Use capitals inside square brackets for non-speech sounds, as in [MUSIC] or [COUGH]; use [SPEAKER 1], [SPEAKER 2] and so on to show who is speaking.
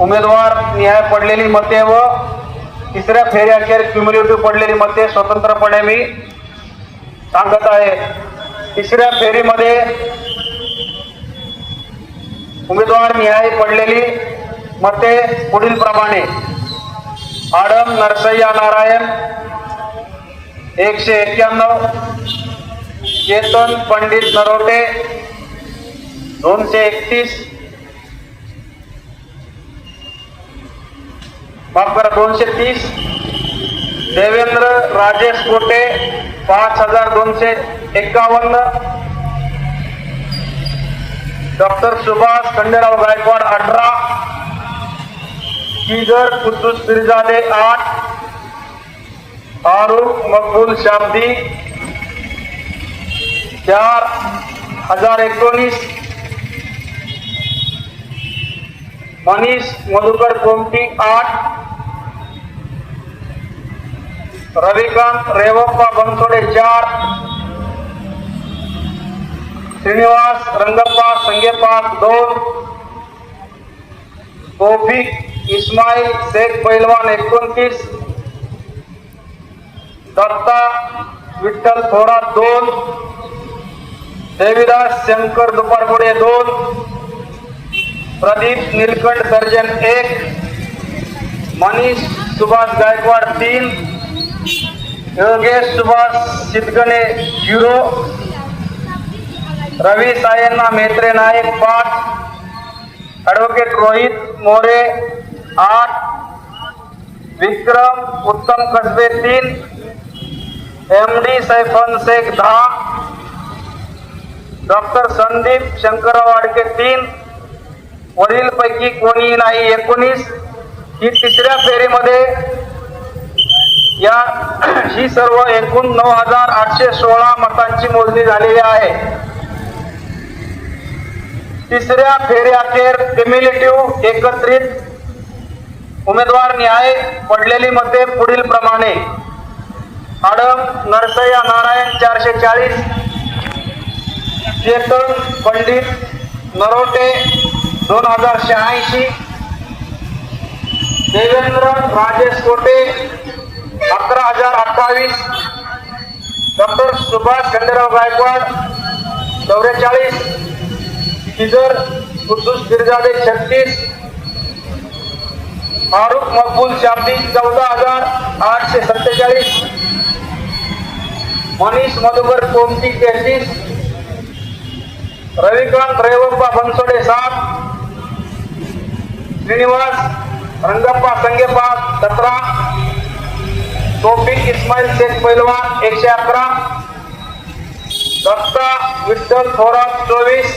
[SPEAKER 1] उमेदवार निहाय पडलेली मते व तिसऱ्या फेरी अखेर क्युम्युलेटिव्ह पडलेली मते स्वतंत्रपणे मी सांगत आहे. तिसऱ्या फेरीमध्ये उमेदवार निहाय पडलेली मते पुढील प्रमाणे आडम नरसय्या नारायण एकशे एक्क्याण्णव चेतन पंडित नरोटे दोनशे एकतीस माफ करा दोनशे तीस देवेंद्र राजेश कोटे पाच हजार दोनशे एक्कावन्न डॉक्टर सुभाष खंडेराव गायकवाड अठरा किजर कुद्दूस पिरजादे आठ फारुख मकबूल शाब्दी चार हजार एकोणीस मनीष मधुकर कोमटी आठ रविकांत रेवप्पा बनसोडे चार. श्रीनिवास रंगप्पा संगेपाक दोन. तोफिक इस्माईल शेख पैलवान एकोणतीस. दत्ता विठ्ठल थोरात दोन. देविदास शंकर दुपारपुडे दोन. प्रदीप नीलकंठ सर्जन एक. मनीष सुभाष गायकवाड तीन. योगेश सुभाष चितगणे झिरो. रवी सायन्ना मेत्रे नायक पाच ॲडव्होकेट रोहित मोरे आठ. विक्रम उत्तम कसबे तीन. एम डी सैफन शेख दहा. डॉक्टर संदीप शंकरराव वाडके तीन. वरीलपैकी कोणी नाही एकोणीस. ही तिसऱ्या फेरीमध्ये या [CLEARS THROAT] ही सर्व एकूण नऊ हजार आठशे सोळा मतांची मोजणी झालेली आहे. तिसऱ्या फेऱ्याखेर क्युम्युलेटिव्ह एकत्रित उमेदवार न्याय पडलेली मते पुढील प्रमाणे. आडम नरसय्या नारायण चारशे चाळीस चेतन पंडित नरोटे दोन हजार शहाऐंशी देवेंद्र राजेश कोटे अकरा हजार अठ्ठावीस. डॉक्टर सुभाष खंडेराव गायकवाड चौवेचाळीस किजर कुद्दूस बिरजादे छत्तीस. फारुख मकबूल शाब्दी चौदा हजार आठशे सत्तेचाळीस. मनीष मधुकर कोमटी तेहतीस. रविकांत रेवप्पा बनसोडे सात. श्रीनिवास रंगप्पा संगेपा सतरा. तोफिक इस्माईल शेख पैलवान एकशे अकरा दत्ता विठ्ठल थोरात चोवीस